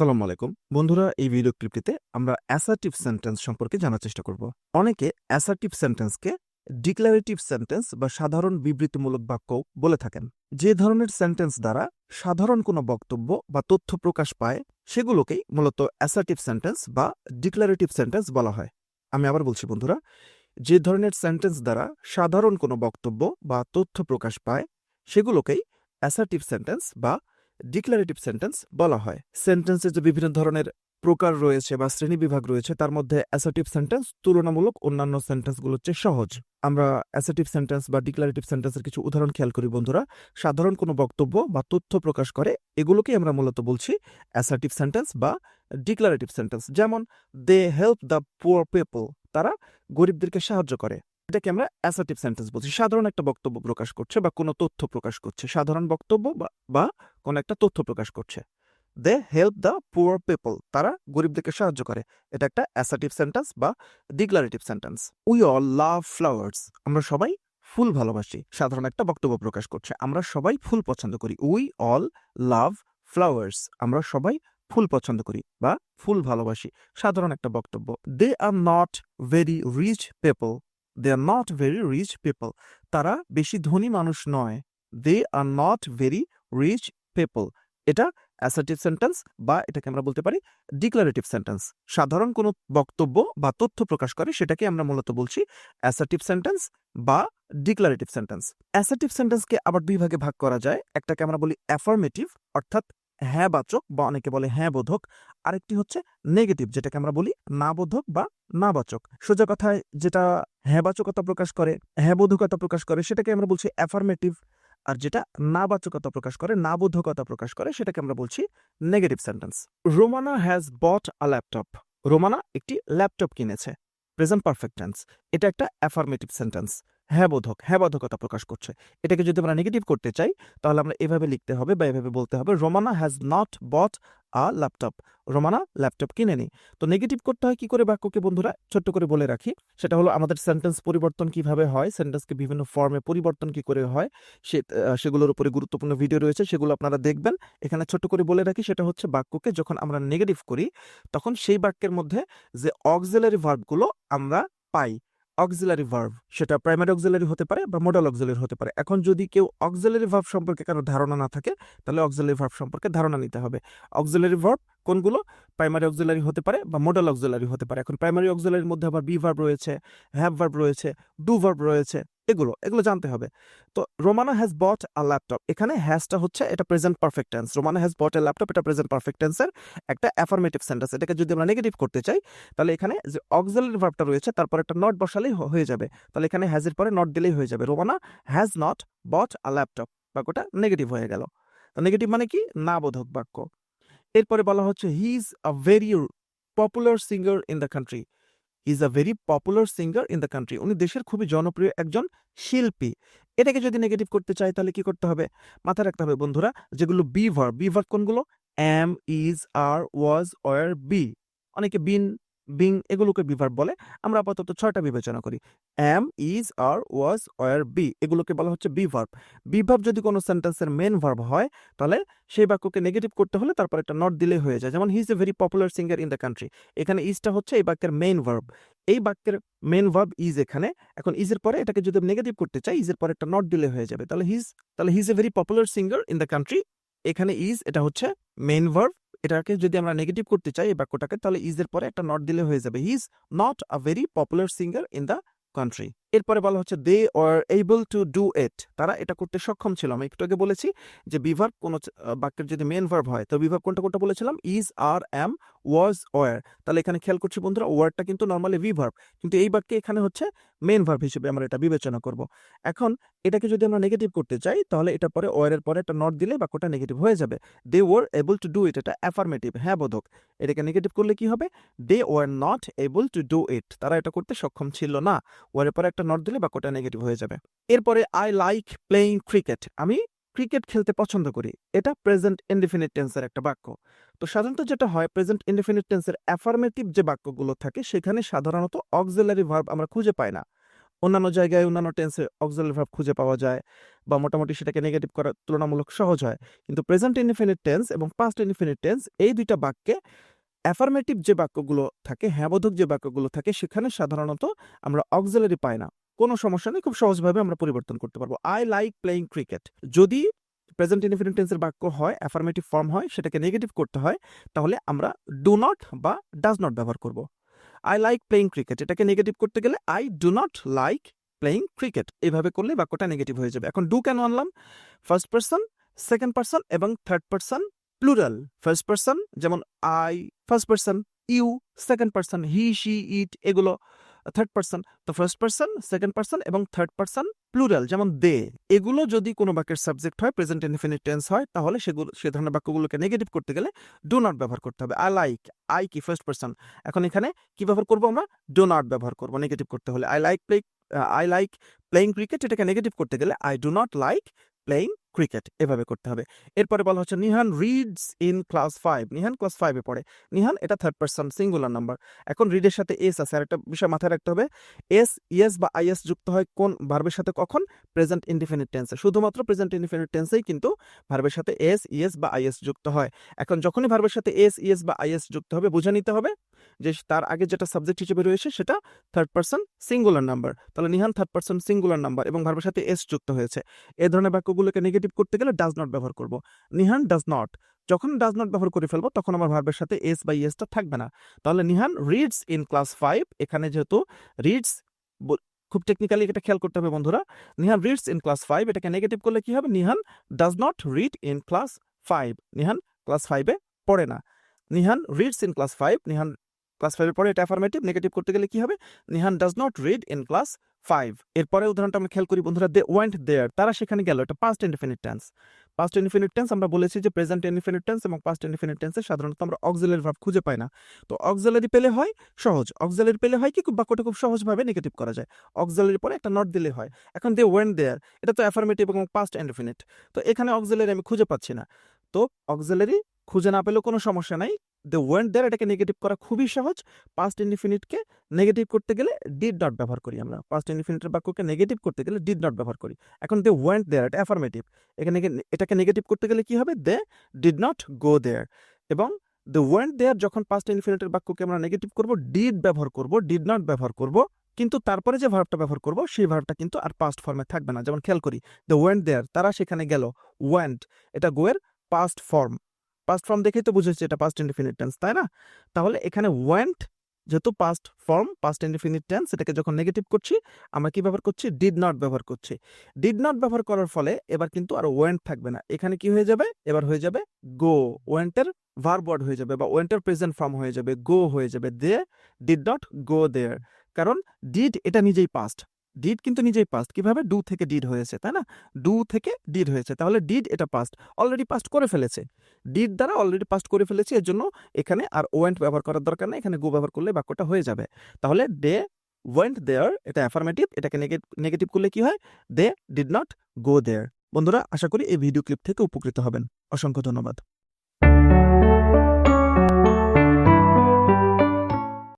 আসসালামু আলাইকুম। বন্ধুরা, এই ভিডিও ক্লিপটিতে আমরা অ্যাসার্টিভ সেন্টেন্স সম্পর্কে জানার চেষ্টা করব। অনেকে অ্যাসার্টিভ সেন্টেন্সকে ডিক্লারেটিভ সেন্টেন্স বা সাধারণ বিবৃতিমূলক বাক্য বলে থাকেন। যে ধরনের সেন্টেন্স দ্বারা সাধারণ কোনো বক্তব্য বা তথ্য প্রকাশ পায়, সেগুলোকেই মূলত অ্যাসার্টিভ সেন্টেন্স বা ডিক্লারেটিভ সেন্টেন্স বলা হয়। আমি আবার বলছি, বন্ধুরা, যে ধরনের সেন্টেন্স দ্বারা সাধারণ কোনো বক্তব্য বা তথ্য প্রকাশ পায়, সেগুলোকেই অ্যাসার্টিভ সেন্টেন্স বা ডিক্লারেটিভ সেন্টেন্স বলা হয়। সেন্টেন্সের যে বিভিন্ন ধরনের প্রকার রয়েছে বা শ্রেণীবিভাগ রয়েছে, তার মধ্যে অ্যাসার্টিভ সেন্টেন্স তুলনামূলক অন্যান্য সেন্টেন্সগুলোর চেয়ে সহজ। আমরা অ্যাসার্টিভ সেন্টেন্স বা ডিক্লারেটিভ সেন্টেন্সের কিছু উদাহরণ খেয়াল করি বন্ধুরা। সাধারণ কোনো বক্তব্য বা তথ্য প্রকাশ করে, এগুলোকেই আমরা মূলত বলছি অ্যাসার্টিভ সেন্টেন্স বা ডিক্লারেটিভ সেন্টেন্স যেমন they help the poor people তারা গরিবদেরকে সাহায্য করে। এটাকে আমরা অ্যাসার্টিভ সেন্টেন্স বলছি। সাধারণ একটা বক্তব্য প্রকাশ করছে বা কোনো তথ্য প্রকাশ করছে। সাধারণ বক্তব্য বা- কোনো একটা তথ্য প্রকাশ করছে। They help the poor people তারা গরিবদেরকে সাহায্য করে। এটা একটা অ্যাসার্টিভ সেন্টেন্স বা declarative sentence we all love flowers আমরা সবাই ফুল ভালোবাসি। সাধারণ একটা বক্তব্য প্রকাশ করছে। আমরা সবাই ফুল পছন্দ করি। উই অল লাভ ফ্লাওয়ার্স আমরা সবাই ফুল পছন্দ করি বা ফুল ভালোবাসি। সাধারণ একটা বক্তব্য। They are not very rich people they are not very rich people তারা বেশি ধনী মানুষ নয়। They are not very rich people এটা অ্যাসার্টিভ সেন্টেন্স বা এটাকে আমরা বলতে পারি ডিক্লারেটিভ সেন্টেন্স সাধারণ কোনো বক্তব্য বা তথ্য প্রকাশ করে সেটাকে আমরা মূলত বলছি অ্যাসার্টিভ সেন্টেন্স বা ডিক্লারেটিভ সেন্টেন্স অ্যাসার্টিভ সেন্টেন্সকে আবার দুই ভাগে ভাগ করা যায়। একটাকে আমরা বলি অ্যাফার্মেটিভ অর্থাৎ হ্যাঁ বাচক বা অনেকে বলে হ্যাঁ বোধক। আরেকটি হচ্ছে নেগেটিভ যেটাকে আমরা বলি না বোধক বা না বাচক। সোজা কথায় যেটা হ্যাঁ বাচকতা প্রকাশ করে হ্যাঁ বোধকতা প্রকাশ করে, সেটাকে আমরা বলছি অ্যাফার্মেটিভ আর যেটা না বাচকতা প্রকাশ করে না বোধকতা প্রকাশ করে, সেটাকে আমরা বলছি negative sentence Romana has bought a laptop Romana একটি ল্যাপটপ কিনেছে। প্রেজেন্ট পারফেক্ট টেন্স এটা একটা অ্যাফার্মেটিভ সেন্টেন্স হ্যাঁ বোধক হ্যাঁ বোধকতা প্রকাশ করছে। এটাকে যদি আমরা নেগেটিভ করতে চাই, তাহলে আমরা এভাবে লিখতে হবে বা এভাবে বলতে হবে, Romana has not bought a laptop Romana laptop কিনেনি তো নেগেটিভ করতে হয় কি করে বাক্যকে বন্ধুরা? ছোট্ট করে বলে রাখি। সেটা হলো আমাদের সেন্টেন্স পরিবর্তন কীভাবে হয়? সেন্টেন্সকে বিভিন্ন ফর্মে পরিবর্তন কি করে হয়? সে সেগুলোর উপরে গুরুত্বপূর্ণ ভিডিও রয়েছে, সেগুলো আপনারা দেখবেন। এখানে ছোট্ট করে বলে রাখি, সেটা হচ্ছে বাক্যকে যখন আমরা নেগেটিভ করি, তখন সেই বাক্যের মধ্যে যে অক্সেলারি ভার্বগুলো আমরা পাই। অক্সিলারি ভার্ব সেটা প্রাইমারি অক্সিলারি হতে পারে বা মডেল অক্সিলারি হতে পারে। এখন যদি কেউ অক্সিলারি ভার্ব সম্পর্কে কারও ধারণা না থাকে, তাহলে অক্সিলারি ভার্ভ সম্পর্কে ধারণা নিতে হবে। অক্সিলারি ভার্ব কোনগুলো? প্রাইমারি অক্সিলারি হতে পারে বা মডেল অক্সিলারি হতে পারে। এখন প্রাইমারি অক্সিলারির মধ্যে আবার বি ভার্ব রয়েছে হ্যাভ ভার্ব রয়েছে ডু ভার্ব রয়েছে। এগুলো এগুলো জানতে হবে। তো Romana has bought a laptop এখানে হ্যাজটা হচ্ছে এটা present perfect tense Romana has bought a laptop এটা প্রেজেন্ট পারফেক্ট টেন্সের একটা অ্যাফার্মেটিভ সেন্টেন্স এটাকে যদি আমরা নেগেটিভ করতে চাই, তাহলে এখানে যে অক্সিলারি ভার্বটা রয়েছে, তারপর একটা নট বসালেই হয়ে যাবে। তাহলে এখানে হ্যাজের পরে নট দিলেই হয়ে যাবে। Romana has not bought a laptop বাক্যটা নেগেটিভ হয়ে গেল। তো নেগেটিভ মানে কি? না বোধক বাক্য। এরপরে বলা হচ্ছে he is a very popular singer in the country is a very popular singer in the country উনি দেশের খুবই জনপ্রিয় একজন শিল্পী। এটাকে যদি নেগেটিভ করতে চাই তাহলে কি করতে হবে? মাথায় রাখতে হবে, বন্ধুরা, যেগুলো বি ভার্ব বি কোনগুলো? Am is are was were be অনেকে বিন বিং এগুলোকে বিভার্ব বলে, আমরা আপাতত ছয়টা বিবেচনা করি। Am is are was were be এগুলোকে বলা হচ্ছে বি ভার্ব বি ভার্ব যদি কোনো সেন্টেন্সের মেন ভার্ব হয়, তাহলে সেই বাক্যকে নেগেটিভ করতে হলে তারপর একটা নট দিলে হয়ে যায়। যেমন he is a very popular singer in the country এখানে ইজটা হচ্ছে এই বাক্যের মেইন ভার্ব এই বাক্যের মেন ভার্ব ইজ এখানে। এখন ইজের পরে এটাকে যদি নেগেটিভ করতে চাই ইজের পরে একটা নট দিলে হয়ে যাবে। তাহলে হিজ তাহলে he's a very popular singer in the country এখানে ইজ এটা হচ্ছে মেন ভার্ব এটাকে যদি আমরা নেগেটিভ করতে চাই এই বাক্যটাকে, তাহলে ইজের পরে একটা নট দিলে হয়ে যাবে। He is not a very popular singer in the country এরপরে বলা হচ্ছে they are able to do it তারা এটা করতে সক্ষম ছিল। আমি একটু আগে বলেছি যে বিভার্ব কোনো বাক্যের যদি মেন ভার্ব হয়, তো বিভার্ব কোনটা কোনটা বলেছিলাম? Is are am was were তাহলে এখানে খেয়াল করছি বন্ধুরা ওয়ার্ডটা কিন্তু নর্মালি ভিভার্ব কিন্তু এই বাক্যে এখানে হচ্ছে মেন ভার্ব হিসেবে আমরা এটা বিবেচনা করব। এখন এটাকে যদি আমরা নেগেটিভ করতে চাই, তাহলে এটা পরে ওয়ারের পরে একটা নট দিলে বাক্যটা নেগেটিভ হয়ে যাবে। They were able to do it এটা অ্যাফার্মেটিভ হ্যাঁ বোধক। এটাকে নেগেটিভ করলে কি হবে? They were not able to do it তারা এটা করতে সক্ষম ছিল না। ওয়ারের পরে একটা নট দিলে বাক্যটা নেগেটিভ হয়ে যাবে। এরপরে আই লাইক প্লেইং ক্রিকেট আমি ক্রিকেট খেলতে পছন্দ করি। এটা প্রেজেন্ট ইনডিফিনিট টেন্সের একটা বাক্য। তো সাধারণত যেটা হয় প্রেজেন্ট ইনডিফিনিট টেন্সের অ্যাফার্মেটিভ যে বাক্যগুলো থাকে, সেখানে সাধারণত অক্সিলারি ভার্ব আমরা খুঁজে পাই না। অন্যান্য জায়গায় অন্যান্য টেন্সে অক্সিলারি ভার্ব খুঁজে পাওয়া যায় বা মোটামুটি সেটাকে নেগেটিভ করা তুলনামূলক সহজ হয়। কিন্তু প্রেজেন্ট ইনডিফিনিট টেন্স এবং পাস্ট ইনডিফিনিট টেন্স এই দুইটা বাক্যে অ্যাফার্মেটিভ যে বাক্যগুলো থাকে, হ্যাঁবোধক যে বাক্যগুলো থাকে, সেখানে সাধারণত আমরা অক্সিলারি পাই না। কোনো সমস্যা নেই, খুব সহজভাবে আমরা পরিবর্তন করতে পারব। আই লাইক প্লেইং ক্রিকেট যদি প্রেজেন্ট ইনডিফিনিট টেন্সের বাক্য হয় অ্যাফার্মেটিভ ফর্ম হয়, সেটাকে নেগেটিভ করতে হয়, তাহলে আমরা ডু নট বা ডাজ নট ব্যবহার করব। আই লাইক প্লেইং ক্রিকেট এটাকে নেগেটিভ করতে গেলে I do not like playing cricket এইভাবে করলে বাক্যটা নেগেটিভ হয়ে যাবে। এখন ডু কেন আনলাম? ফার্স্ট পার্সন সেকেন্ড পার্সন এবং third person plural first person যেমন I first person you second person he she it এগুলো থার্ড পার্সন তো ফার্স্ট পার্সন সেকেন্ড পার্সন এবং থার্ড পার্সন প্লুরাল যেমন দে এগুলো যদি কোনো বাক্যের সাবজেক্ট হয় প্রেজেন্ট ইনফিনিট টেন্স হয়, তাহলে সেগুলো, সে ধরনের বাক্যগুলোকে নেগেটিভ করতে গেলে ডো নট ব্যবহার করতে হবে। আই লাইক আই কি ফার্স্ট পার্সন এখন এখানে কি ব্যবহার করব আমরা? ডো নট ব্যবহার করব নেগেটিভ করতে হলে। I like play I like playing cricket এটাকে নেগেটিভ করতে গেলে I do not like playing cricket এভাবে করতে হবে। এরপরে বলা হচ্ছে, Nihan reads in class five Nihan class ফাইভে পড়ে। নিহান, এটা থার্ড পার্সন সিঙ্গুলার নাম্বার এখন রিডের সাথে এস আছে, আর একটা বিষয় মাথায় রাখতে হবে এস ইয়েস বা আইএস যুক্ত হয় কোন ভার্বের সাথে কখন? প্রেজেন্ট ইনডিফিনিট টেন্সে শুধুমাত্র প্রেজেন্ট ইনডিফিনিট টেন্সেই কিন্তু ভার্বের সাথে এস ইয়েস বা আইএস যুক্ত হয়। এখন যখনই ভার্বের সাথে এস ইয়েস বা আইএস যুক্ত হবে, বুঝে নিতে হবে যে তার আগে যেটা সাবজেক্ট হিসেবে রয়েছে সেটা থার্ড পার্সন সিঙ্গুলার নাম্বার তাহলে Nihan third person singular number এবং ভার্বের সাথে এস যুক্ত হয়েছে। এ ধরনের বাক্যগুলোকে নেগেটিভ করতে গেলে ডাজ নট ব্যবহার করব। নিহান ডাজ নট যখন ডাজ নট ব্যবহার করে ফেলব, তখন আমার ভার্বের সাথে এস বা ইয়েসটা থাকবে না। তাহলে Nihan reads in class five এখানে যেহেতু রিডস খুব টেকনিক্যালি এটা খেয়াল করতে হবে বন্ধুরা। Nihan reads in class five এটাকে নেগেটিভ করলে কি হবে? Nihan does not read in class five Nihan class ফাইভে পড়ে না। Nihan reads in class five Nihan class ফাইভের পরে এটা অ্যাফার্মেটিভ নেগেটিভ করতে গেলে কি হবে? Nihan does not read in class five এরপরে উদাহরণটা আমরা খেয়াল করি, বন্ধুরা দে ওয়েন্ট দেয়ার তারা সেখানে গেল, এটা past indefinite tense past indefinite tense আমরা বলেছি যে প্রেজেন্ট ইনডিফিনিট টেন্স এবং পাস্ট ইনডিফিনিট টেন্সে সাধারণত আমরা অক্সিলারি ভার্ব খুঁজে পাই না। তো অক্সিলারি পেলে হয় সহজ অক্সিলারি পেলে হয় কি? খুব বাক্যটা খুব সহজভাবে নেগেটিভ করা যায়। অক্সিলারি পরে একটা নট দিলে হয়। এখন দে ওয়েন্ট দেয়ার এটা তো অ্যাফার্মেটিভ এবং পাস্ট ইনডিফিনিট তো এখানে অক্সিলারি আমি খুঁজে পাচ্ছি না। তো অক্সিলারি খুঁজে না পেলেও কোনো সমস্যা নাই দ্য ওয়েন্ট দেয়ার এটাকে নেগেটিভ করা খুবই সহজ। পাস্ট ইনডিফিনিটকে নেগেটিভ করতে গেলে ডিড নট ব্যবহার করি আমরা। পাস্ট ইনডিফিনিটের বাক্যকে নেগেটিভ করতে গেলে ডিড নট ব্যবহার করি। এখন দে ওয়েন্ট দেয়ার এটা অ্যাফার্মেটিভ এখানে এটাকে নেগেটিভ করতে গেলে কি হবে? দে ডিড নট গো দেয়ার এবং দ্য ওয়েন্ট দেয়ার যখন পাস্ট ইনফিনিটের বাক্যকে আমরা নেগেটিভ করব ডিড ব্যবহার করব ডিড নট ব্যবহার করব, কিন্তু তারপরে যে ভার্বটা ব্যবহার করব, সেই ভার্বটা কিন্তু আর পাস্ট ফর্মে থাকবে না। যেমন খেয়াল করি দ্য ওয়েন্ট দেয়ার তারা সেখানে গেল। ওয়েন্ট এটা গোয়ের পাস্ট ফর্ম পাস্ট ফর্ম দেখেই তো বুঝেছি এটা পাস্ট ইনডিফিনিট টেন্স তাই না? তাহলে এখানে ওয়েন্ট যেহেতু past form past indefinite tense এটাকে যখন নেগেটিভ করছি, আমরা কি ব্যবহার করছি? ডিড নট ব্যবহার করছি। ডিড নট ব্যবহার করার ফলে এবার কিন্তু আর ওয়েন্ট থাকবে না। এখানে কি হয়ে যাবে? এবার হয়ে যাবে গো ওয়েন্টের ভার্ব ওয়ার্ড হয়ে যাবে বা ওয়েন্টের প্রেজেন্ট ফর্ম হয়ে যাবে গো হয়ে যাবে দে ডিড নট গো দেয়ার কারণ ডিড এটা নিজেই পাস্ট ডিড কিন্তু নিজেই পাস্ট কীভাবে? ডু থেকে ডিড হয়েছে, তাই না? ডু থেকে ডিড হয়েছে, তাহলে ডিড এটা পাস্ট অলরেডি পাস্ট করে ফেলেছে। ডিড দ্বারা অলরেডি পাস্ট করে ফেলেছে, এর জন্য এখানে আর ওয়েন্ট ব্যবহার করার দরকার নেই, এখানে গো ব্যবহার করলে বাক্যটা হয়ে যাবে। তাহলে দে ওয়েন্ট দেয়ার এটা অ্যাফার্মেটিভ এটাকে নেগেটিভ করলে কি হয়? দে ডিড নট গো দেয়ার বন্ধুরা, আশা করি এই ভিডিও ক্লিপ থেকে উপকৃত হবেন। অসংখ্য ধন্যবাদ।